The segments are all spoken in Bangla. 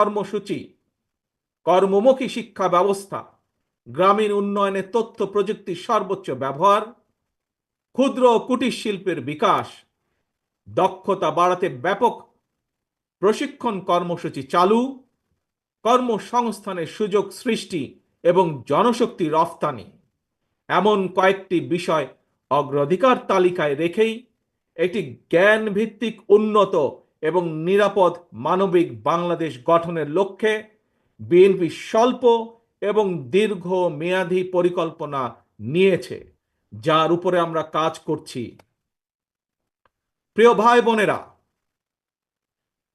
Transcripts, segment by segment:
কর্মসূচি, কর্মমুখী শিক্ষা ব্যবস্থা, গ্রামীণ উন্নয়নে তথ্য প্রযুক্তির সর্বোচ্চ ব্যবহার, ক্ষুদ্র ও কুটির শিল্পের বিকাশ, দক্ষতা বাড়াতে ব্যাপক প্রশিক্ষণ কর্মসূচি চালু, কর্মসংস্থানের সুযোগ সৃষ্টি এবং জনশক্তি রফতানি। এমন কয়েকটি বিষয় অগ্রাধিকার তালিকায় রেখেই একটি জ্ঞান ভিত্তিক উন্নত এবং নিরাপদ মানবিক বাংলাদেশ গঠনের লক্ষ্যে বিএনপি স্বল্প এবং দীর্ঘ মেয়াদী পরিকল্পনা নিয়েছে, যার উপরে আমরা কাজ করছি। প্রিয় ভাই বোনেরা,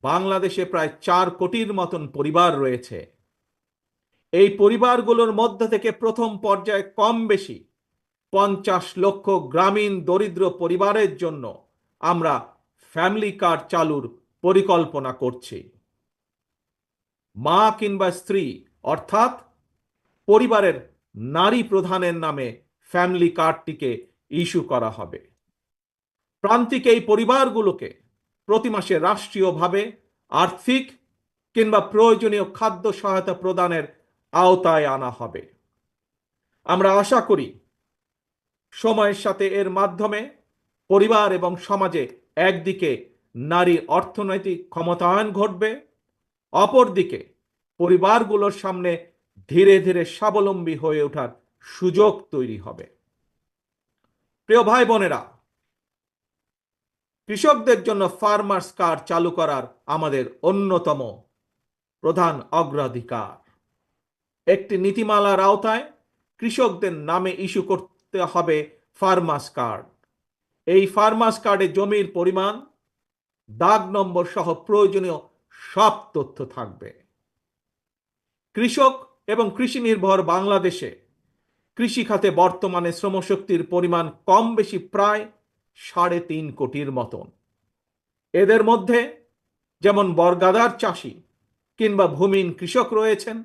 বাংলাদেশে প্রায় চার কোটির মতন পরিবার রয়েছে। এই পরিবারগুলোর মধ্য থেকে প্রথম পর্যায়ে কম বেশি পঞ্চাশ লক্ষ গ্রামীণ দরিদ্র পরিবারের জন্য আমরা ফ্যামিলি কার্ড চালুর পরিকল্পনা করছি? মা কিংবা স্ত্রী, অর্থাৎ পরিবারের নারী প্রধানের নামে ফ্যামিলি কার্ডটিকে ইস্যু করা হবে। প্রান্তিক এই পরিবারগুলোকে প্রতি মাসে রাষ্ট্রীয়ভাবে আর্থিক কিংবা প্রয়োজনীয় খাদ্য সহায়তা প্রদানের আওতায় আনা হবে। আমরা আশা করি সময়ের সাথে এর মাধ্যমে পরিবার এবং সমাজে একদিকে নারী অর্থনৈতিক ক্ষমতায়ন ঘটবে, অপরদিকে পরিবারগুলোর সামনে ধীরে ধীরে স্বাবলম্বী হয়ে ওঠার সুযোগ তৈরি হবে। প্রিয় ভাই বোনেরা, কৃষকদের জন্য ফার্মার্স কার্ড চালু করার আমাদের অন্যতম প্রধান অগ্রাধিকার। একটি নীতিমালার আওতায় কৃষকদের নামে ইস্যু করতে হবে ফার্মার্স কার্ড এই ফার্মাস কার্ডে জমির পরিমাণ, দাগ নম্বর সহ প্রয়োজনীয় সব তথ্য থাকবে। কৃষক এবং কৃষি নির্ভর বাংলাদেশে কৃষি খাতে বর্তমানে শ্রমশক্তির পরিমাণ কম বেশি প্রায় সাড়ে তিন কোটির মতন। এদের মধ্যে যেমন বর্গাদার চাষি কিংবা ভূমিহীন কৃষক রয়েছেন,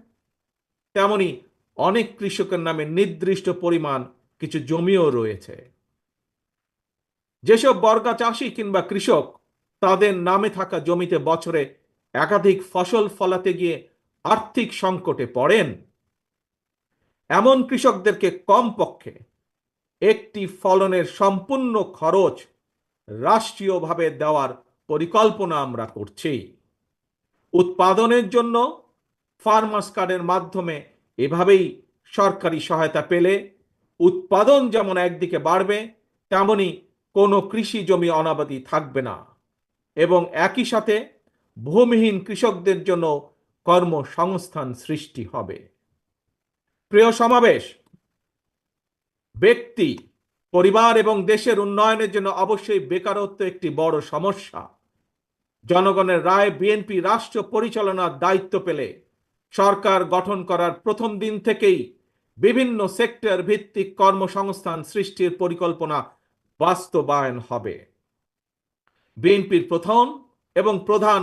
তেমনি অনেক কৃষকের নামে নির্দিষ্ট পরিমাণ কিছু জমিও রয়েছে। যেসব বর্গা চাষি কিংবা কৃষক, তাদের নামে থাকা জমিতে বছরে একাধিক ফসল ফলাতে গিয়ে আর্থিক সংকটে পড়েন। এমন কৃষকদেরকে কমপক্ষে একটি ফলনের সম্পূর্ণ খরচ রাষ্ট্রীয়ভাবে দেওয়ার পরিকল্পনা আমরা করছি। উৎপাদনের জন্য ফার্মার্স কার্ডের মাধ্যমে এভাবেই সরকারি সহায়তা পেলে উৎপাদন যেমন একদিকে বাড়বে, তেমনি কোনো কৃষি জমি অনাবাদি থাকবে না এবং একই সাথে ভূমিহীন কৃষকদের জন্য কর্মসংস্থান সৃষ্টি হবে। প্রিয় সমাবেশ, ব্যক্তি, পরিবার এবং দেশের উন্নয়নের জন্য অবশ্যই বেকারত্ব একটি বড় সমস্যা। জনগণের রায় বিএনপি রাষ্ট্র পরিচালনার দায়িত্ব পেলে সরকার গঠন করার প্রথম দিন থেকেই বিভিন্ন সেক্টর ভিত্তিক কর্মসংস্থান সৃষ্টির পরিকল্পনা বাস্তবায়ন হবে। বিএনপির প্রথম এবং প্রধান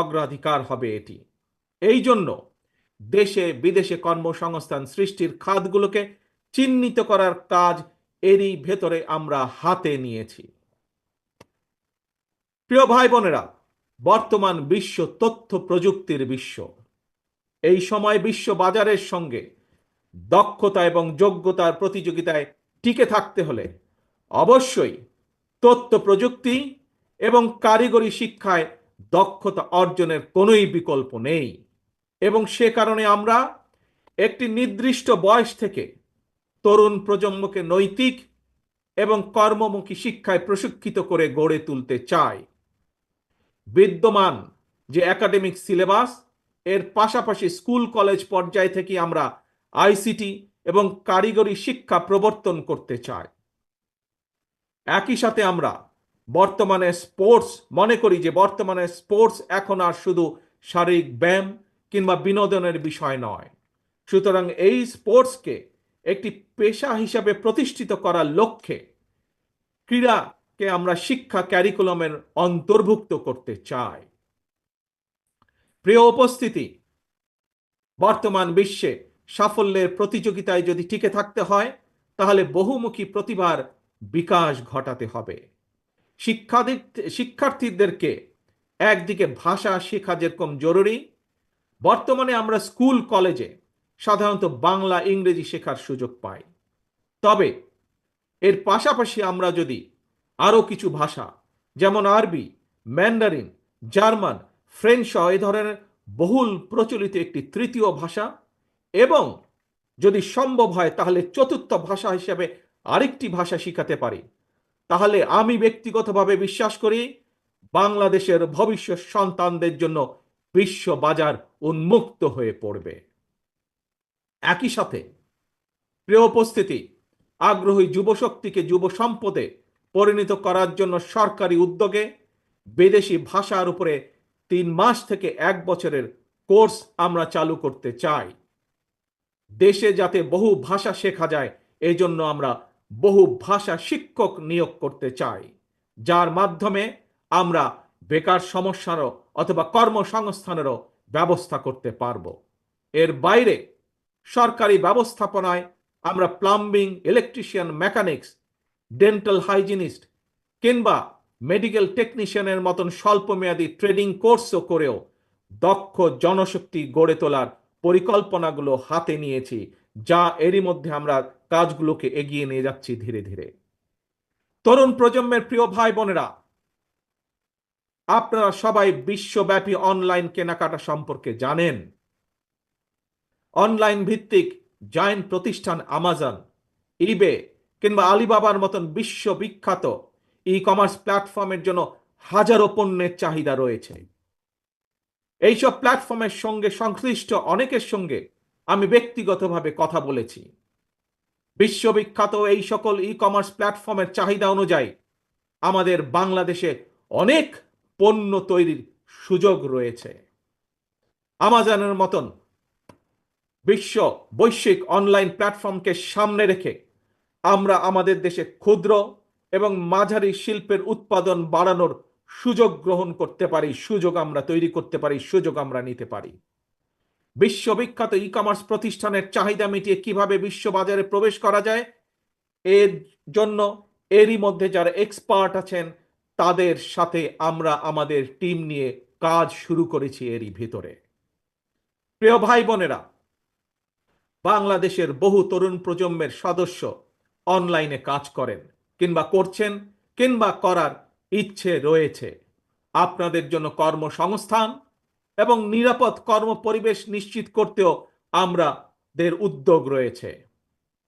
অগ্রাধিকার হবে এটি। এই জন্য দেশে বিদেশে কর্মসংস্থান সৃষ্টির খাতগুলোকে চিহ্নিত করার কাজ এরই ভেতরে আমরা হাতে নিয়েছি। প্রিয় ভাই বোনেরা বর্তমান বিশ্ব তথ্য প্রযুক্তির বিশ্ব। এই সময় বিশ্ব বাজারের সঙ্গে দক্ষতা এবং যোগ্যতার প্রতিযোগিতায় টিকে থাকতে হলে অবশ্যই তথ্য প্রযুক্তি এবং কারিগরি শিক্ষায় দক্ষতা অর্জনের কোনোই বিকল্প নেই। এবং সে কারণে আমরা একটি নির্দিষ্ট বয়স থেকে তরুণ প্রজন্মকে নৈতিক এবং কর্মমুখী শিক্ষায় প্রশিক্ষিত করে গড়ে তুলতে চাই। বিদ্যমান যে একাডেমিক সিলেবাস, এর পাশাপাশি স্কুল, কলেজ পর্যায় থেকে আমরা আইসিটি এবং কারিগরি শিক্ষা প্রবর্তন করতে চাই। একই সাথে আমরা বর্তমানে স্পোর্টস মনে করি যে বর্তমানে স্পোর্টস এখন আর শুধু শারীরিক ব্যায়াম কিংবা বিনোদনের বিষয় নয়। সুতরাং এই স্পোর্টসকে একটি পেশা হিসাবে প্রতিষ্ঠিত করার লক্ষ্যে ক্রীড়াকে আমরা শিক্ষা ক্যারিকুলামের অন্তর্ভুক্ত করতে চাই। প্রিয় উপস্থিতি, বর্তমান বিশ্বে সাফল্যের প্রতিযোগিতায় যদি টিকে থাকতে হয়, তাহলে বহুমুখী প্রতিভার বিকাশ ঘটাতে হবে। শিক্ষার্থীদেরকে একদিকে ভাষা শেখা যেরকম জরুরি, বর্তমানে আমরা স্কুল, কলেজে সাধারণত বাংলা, ইংরেজি শেখার সুযোগ পাই। তবে এর পাশাপাশি আমরা যদি আরও কিছু ভাষা, যেমন আরবি, ম্যান্ডারিন, জার্মান, ফ্রেঞ্চ সহ এ ধরনের বহুল প্রচলিত একটি তৃতীয় ভাষা এবং যদি সম্ভব হয় তাহলে চতুর্থ ভাষা হিসেবে আরেকটি ভাষা শিখাতে পারি। তাহলে আমি ব্যক্তিগতভাবে বিশ্বাস করি, বাংলাদেশের ভবিষ্যৎ সন্তানদের জন্য বিশ্ব বাজার উন্মুক্ত হয়ে পড়বে। একই সাথে, প্রিয় উপস্থিতি, আগ্রহী যুবশক্তিকে যুব সম্পদে পরিণত করার জন্য সরকারি উদ্যোগে বিদেশি ভাষার উপরে তিন মাস থেকে এক বছরের কোর্স আমরা চালু করতে চাই। দেশে যাতে বহু ভাষা শেখা যায় এই জন্য আমরা বহু ভাষা শিক্ষক নিয়োগ করতে চাই, যার মাধ্যমে আমরা বেকার সমস্যারও অথবা কর্মসংস্থানেরও ব্যবস্থা করতে পারব। এর বাইরে সরকারি ব্যবস্থাপনায় আমরা plumbing, electrician mechanics, dental hygienist কিংবা মেডিকেল টেকনিশিয়ানের মতন স্বল্পমেয়াদী ট্রেনিং কোর্সও করেও দক্ষ জনশক্তি গড়ে তোলার পরিকল্পনাগুলো হাতে নিয়েছি। যা এরই মধ্যে আমরা কাজগুলোকে এগিয়ে নিয়ে যাচ্ছি ধীরে ধীরে। তরুণ প্রজন্মের প্রিয় ভাই বোনেরা, আপনারা সবাই বিশ্বব্যাপী অনলাইন কেনাকাটা সম্পর্কে জানেন। অনলাইন ভিত্তিক জায়েন্ট প্রতিষ্ঠান আমাজন, ইবে কিংবা আলিবাবার মতন বিশ্ববিখ্যাত ই কমার্স প্ল্যাটফর্মের জন্য হাজারো পণ্যের চাহিদা রয়েছে। এইসব প্ল্যাটফর্মের সঙ্গে সংশ্লিষ্ট অনেকের সঙ্গে আমি ব্যক্তিগতভাবে কথা বলেছি। বিশ্ববিখ্যাত এই সকল ই কমার্স প্ল্যাটফর্মের চাহিদা অনুযায়ী আমাদের বাংলাদেশে অনেক পণ্য তৈরির সুযোগ রয়েছে। আমাজনের মতন বিশ্ব বৈশ্বিক অনলাইন প্ল্যাটফর্মকে সামনে রেখে আমরা আমাদের দেশে ক্ষুদ্র এবং মাঝারি শিল্পের উৎপাদন বাড়ানোর সুযোগ গ্রহণ করতে পারি, সুযোগ আমরা তৈরি করতে পারি, সুযোগ আমরা নিতে পারি। বিশ্ববিখ্যাত ই কমার্স প্রতিষ্ঠানের চাহিদা মিটিয়ে কীভাবে বিশ্ববাজারে প্রবেশ করা যায়, এর জন্য এরই মধ্যে যারা এক্সপার্ট আছেন, তাদের সাথে আমরা আমাদের টিম নিয়ে কাজ শুরু করেছি এরই ভিতরে। প্রিয় ভাই বোনেরা, বাংলাদেশের বহু তরুণ প্রজন্মের সদস্য অনলাইনে কাজ করেন কিংবা করছেন কিংবা করার ইচ্ছে রয়েছে। আপনাদের জন্য কর্মসংস্থান এবং নিরাপদ কর্ম পরিবেশ নিশ্চিত করতেও আমাদের উদ্যোগ রয়েছে।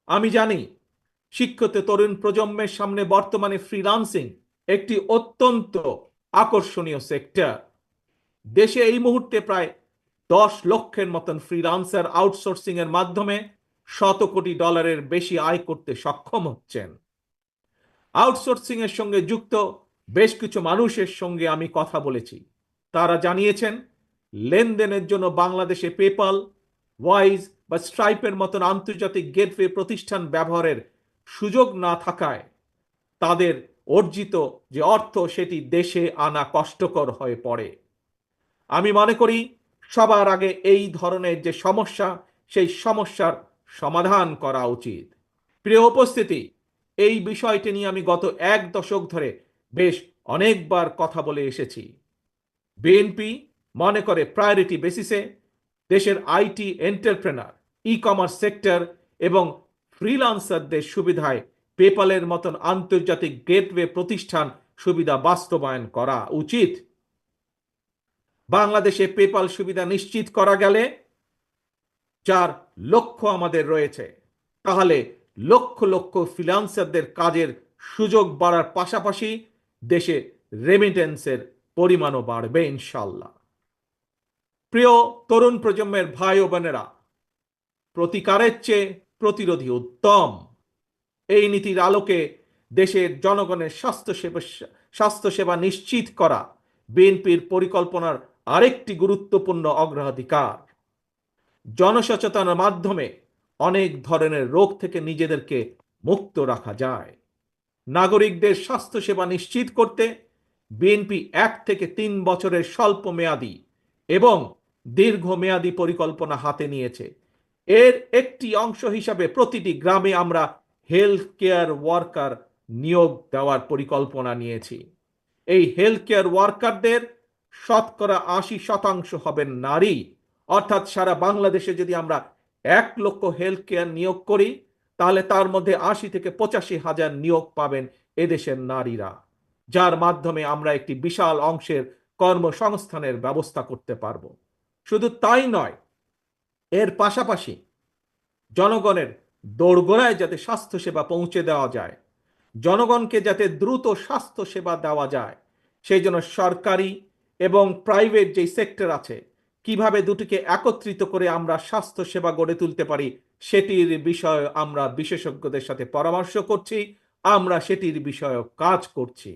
আমি জানি, শিক্ষিত তরুণ প্রজন্মের সামনে বর্তমানে ফ্রিলান্সিং একটি অত্যন্ত আকর্ষণীয় সেক্টর দেশে এই মুহূর্তে প্রায় দশ লক্ষের মতন ফ্রিলান্সার আউটসোর্সিং এর মাধ্যমে শত কোটি ডলারের বেশি আয় করতে সক্ষম হচ্ছেন। আউটসোর্সিং এর সঙ্গে যুক্ত বেশ কিছু মানুষের সঙ্গে আমি কথা বলেছি। তারা জানিয়েছেন লেনদেনের জন্য বাংলাদেশে পেপাল, ওয়াইজ বা স্ট্রাইপের মতন আন্তর্জাতিক গেটওয়ে প্রতিষ্ঠান ব্যবহারের সুযোগ না থাকায় তাদের অর্জিত যে অর্থ সেটি দেশে আনা কষ্টকর হয়ে পড়ে। আমি মনে করি সবার আগে এই ধরনের যে সমস্যা, সেই সমস্যার সমাধান করা উচিত। প্রিয় উপস্থিতি, এই বিষয়টি নিয়ে আমি গত এক দশক ধরে বেশ অনেকবার কথা বলে এসেছি। বিএনপি মনে করে প্রায়োরিটি বেসিসে দেশের IT entrepreneur e commerce sector এবং ফ্রিলান্সারদের সুবিধায় পেপালের মতন আন্তর্জাতিক গেটওয়ে প্রতিষ্ঠান সুবিধা বাস্তবায়ন করা উচিত। বাংলাদেশে পেপাল সুবিধা নিশ্চিত করা গেলে যার লক্ষ্য আমাদের রয়েছে, তাহলে লক্ষ লক্ষ ফ্রিলান্সারদের কাজের সুযোগ বাড়ার পাশাপাশি দেশে রেমিটেন্সের পরিমাণও বাড়বে ইনশাল্লাহ প্রিয় তরুণ প্রজন্মের ভাই ও বোনেরা, প্রতিকারের চেয়ে প্রতিরোধী উত্তম। এই নীতির আলোকে দেশের জনগণের স্বাস্থ্যসেবা স্বাস্থ্যসেবা নিশ্চিত করা বিএনপির পরিকল্পনার আরেকটি গুরুত্বপূর্ণ অগ্রাধিকার। জনসচেতনার মাধ্যমে অনেক ধরনের রোগ থেকে নিজেদেরকে মুক্ত রাখা যায়। নাগরিকদের স্বাস্থ্যসেবা নিশ্চিত করতে বিএনপি এক থেকে তিন বছরের স্বল্প মেয়াদী এবং দীর্ঘমেয়াদী পরিকল্পনা হাতে নিয়েছে। এর একটি অংশ হিসাবে প্রতিটি গ্রামে আমরা হেলথ কেয়ার ওয়ার্কার নিয়োগ দেওয়ার পরিকল্পনা নিয়েছি। এই হেলথ কেয়ার ওয়ার্কারদের শতকরা আশি শতাংশ হবেন নারী। অর্থাৎ সারা বাংলাদেশে যদি আমরা এক লক্ষ হেলথ কেয়ার নিয়োগ করি, তাহলে তার মধ্যে আশি থেকে পঁচাশি হাজার নিয়োগ পাবেন এদেশের নারীরা, যার মাধ্যমে আমরা একটি বিশাল অংশের কর্মসংস্থানের ব্যবস্থা করতে পারব। শুধু তাই নয়, এর পাশাপাশি জনগণের দোরগোড়ায় যাতে স্বাস্থ্যসেবা পৌঁছে দেওয়া যায়, জনগণকে যাতে দ্রুত স্বাস্থ্য সেবা দেওয়া যায়, সেই জন্য সরকারি এবং প্রাইভেট যেই সেক্টর আছে, কীভাবে দুটিকে একত্রিত করে আমরা স্বাস্থ্য সেবা গড়ে তুলতে পারি, সেটির বিষয়ে আমরা বিশেষজ্ঞদের সাথে পরামর্শ করছি, আমরা সেটির বিষয়ে কাজ করছি।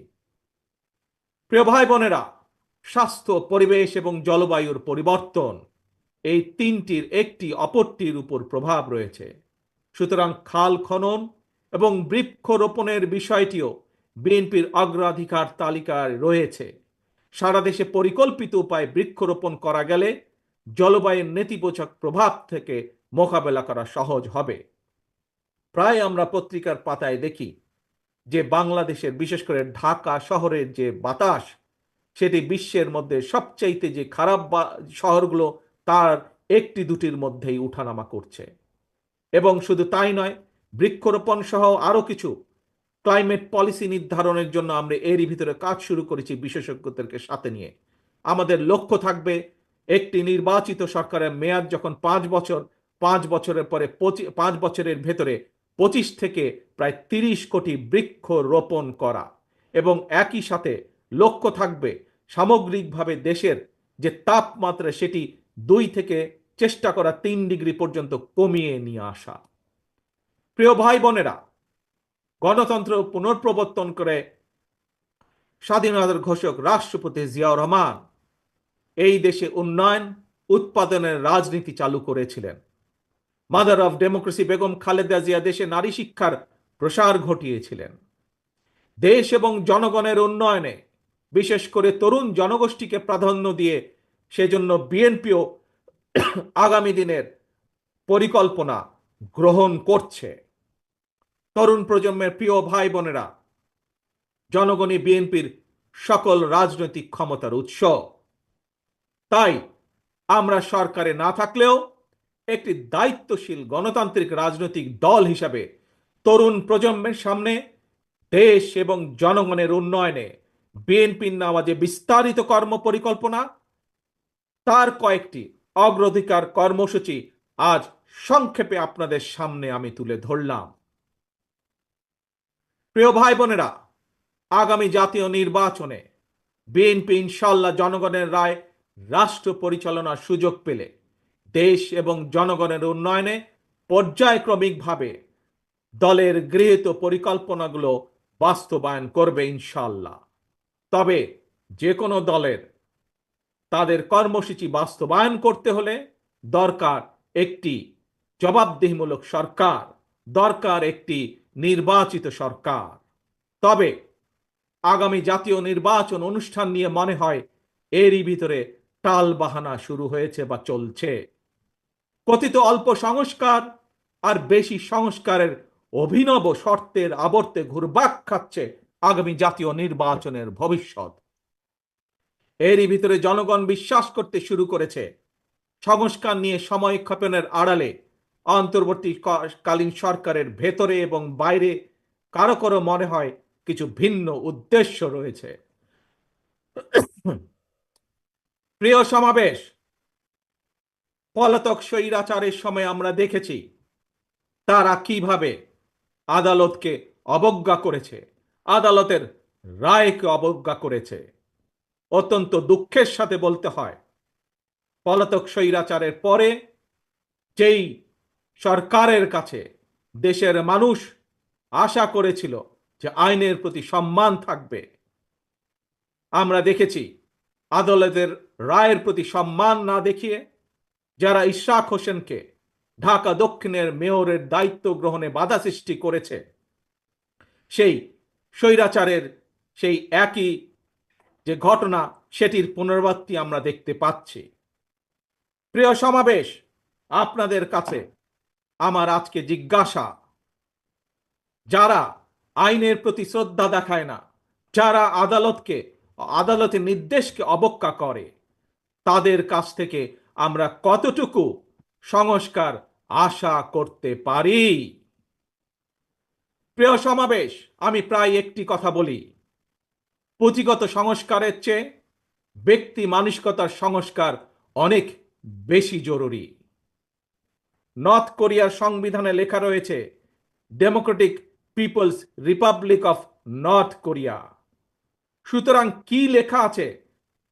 প্রিয় ভাই বোনেরা স্বাস্থ্য, পরিবেশ এবং জলবায়ুর পরিবর্তন এই তিনটির একটি অপরটির উপর প্রভাব রয়েছে। সুতরাং খাল খনন এবং বৃক্ষরোপণের বিষয়টিও বিএনপির অগ্রাধিকার তালিকায় রয়েছে। সারা দেশে পরিকল্পিত উপায়ে বৃক্ষরোপণ করা গেলে জলবায়ুর নেতিবোচক প্রভাব থেকে মোকাবেলা করা সহজ হবে। প্রায় আমরা পত্রিকার পাতায় দেখি যে বাংলাদেশের, বিশেষ করে ঢাকা শহরের যে বাতাস সেটি বিশ্বের মধ্যে সবচাইতে যে খারাপ শহরগুলো, তার একটি দুটির মধ্যেই উঠানামা করছে। এবং শুধু তাই নয়, বৃক্ষরোপণ সহ আরও কিছু ক্লাইমেট পলিসি নির্ধারণের জন্য আমরা এরই ভিতরে কাজ শুরু করেছি বিশেষজ্ঞদেরকে সাথে নিয়ে। আমাদের লক্ষ্য থাকবে একটি নির্বাচিত সরকারের মেয়াদ যখন পাঁচ বছর, পাঁচ বছরের পরে পাঁচ বছরের ভেতরে পঁচিশ থেকে প্রায় তিরিশ কোটি বৃক্ষ রোপণ করা। এবং একই সাথে লক্ষ্য থাকবে সামগ্রিকভাবে দেশের যে তাপমাত্রা, সেটি দুই থেকে চেষ্টা করা তিন ডিগ্রি পর্যন্ত কমিয়ে নিয়ে আসা। প্রিয় ভাই বোনেরা, গণতন্ত্র পুনঃপ্রবর্তন করে স্বাধীনতার ঘোষক রাষ্ট্রপতি জিয়াউর রহমান এই দেশে উন্নয়ন, উৎপাদনের রাজনীতি চালু করেছিলেন। Mother of democracy Begum Khaleda Zia দেশে নারী শিক্ষার প্রসার ঘটিয়েছিলেন। দেশ এবং জনগণের উন্নয়নে বিশেষ করে তরুণ জনগোষ্ঠীকে প্রাধান্য দিয়ে সেজন্য বিএনপিও আগামী দিনের পরিকল্পনা গ্রহণ করছে। তরুণ প্রজন্মের প্রিয় ভাই বোনেরা, জনগণই বিএনপির সকল রাজনৈতিক ক্ষমতার উৎস। তাই আমরা সরকারে না থাকলেও একটি দায়িত্বশীল গণতান্ত্রিক রাজনৈতিক দল হিসাবে তরুণ প্রজন্মের সামনে দেশ এবং জনগণের উন্নয়নে বিএনপির নেওয়া যে বিস্তারিত কর্ম পরিকল্পনা তার কয়েকটি অগ্রাধিকার কর্মসূচি আজ সংক্ষেপে আপনাদের সামনে আমি তুলে ধরলাম। প্রিয় ভাই বোনেরা, আগামী জাতীয় নির্বাচনে বিএনপি ইনশাল্লাহ জনগণের রায় রাষ্ট্র পরিচালনার সুযোগ পেলে, দেশ এবং জনগণের উন্নয়নে পর্যায়ক্রমিকভাবে দলের গৃহীত পরিকল্পনাগুলো বাস্তবায়ন করবে ইনশাল্লাহ তবে যে কোনো দলের তাদের কর্মসূচি বাস্তবায়ন করতে হলে দরকার একটি জবাবদিহিমূলক সরকার, দরকার একটি নির্বাচিত সরকার। তবে আগামী জাতীয় নির্বাচন অনুষ্ঠান নিয়ে মনে হয় এরই ভিতরে টাল বাহানা শুরু হয়েছে বা চলছে। কথিত অল্প সংস্কার আর বেশি সংস্কারের অভিনব শর্তের আবর্তে ঘুরবাক খাচ্ছে আগামী জাতীয় নির্বাচনের ভবিষ্যৎ। এরই ভিতরে জনগণ বিশ্বাস করতে শুরু করেছে। সংস্কার নিয়ে সময় ক্ষেপণের আড়ালে অন্তর্বর্তীকালীন সরকারের ভেতরে এবং বাইরে কারও কারও মনে হয় কিছু ভিন্ন উদ্দেশ্য রয়েছে। প্রিয় সমাবেশ, পলাতক স্বৈরাচারের সময় আমরা দেখেছি তারা কীভাবে আদালতকে অবজ্ঞা করেছে। আদালতের রায়কে অবজ্ঞা করেছে। অত্যন্ত দুঃখের সাথে বলতে হয়, পলাতক স্বৈরাচারের পরে যেই সরকারের কাছে দেশের মানুষ আশা করেছিল যে আইনের প্রতি সম্মান থাকবে, আমরা দেখেছি আদালতের রায়ের প্রতি সম্মান না দেখিয়ে যারা ইশাক হোসেনকে ঢাকা দক্ষিণের মেয়রের দায়িত্ব গ্রহণে বাধা সৃষ্টি করেছে, সেই স্বৈরাচারের সেই একই যে ঘটনা, সেটির পুনরাবৃত্তি আমরা দেখতে পাচ্ছি। প্রিয় সমাবেশ, আপনাদের কাছে আমার আজকে জিজ্ঞাসা। যারা আইনের প্রতি শ্রদ্ধা দেখায় না, যারা আদালতকে, আদালতের নির্দেশকে অবজ্ঞা করে, তাদের কাছ থেকে আমরা কতটুকু সংস্কার আশা করতে পারি? প্রিয় সমাবেশ, আমি প্রায় একটি কথা বলি। পুঁথিগত সংস্কারের চেয়ে ব্যক্তি মানসিকতার সংস্কার অনেক বেশি জরুরি। নর্থ কোরিয়ার সংবিধানে লেখা রয়েছে, democratic people's republic of north Korea সুতরাং কি লেখা আছে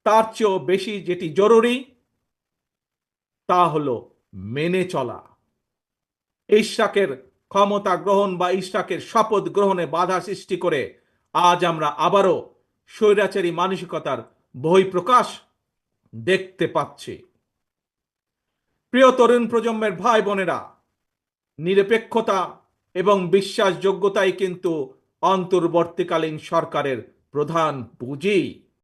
তার চেয়েও বেশি যেটি জরুরি, তা হলো মেনে চলা। ইশাকের ক্ষমতা গ্রহণ বা ইশাকের শপথ গ্রহণে বাধা সৃষ্টি করে আজ আমরা আবারও স্বৈরাচারী মানসিকতার বহিঃপ্রকাশ দেখতে পাচ্ছি। প্রিয় তরুণ প্রজন্মের ভাই বোনেরা, নিরপেক্ষতা এবং বিশ্বাসযোগ্যতাই কিন্তু অন্তর্বর্তীকালীন সরকারের প্রধান পুঁজি।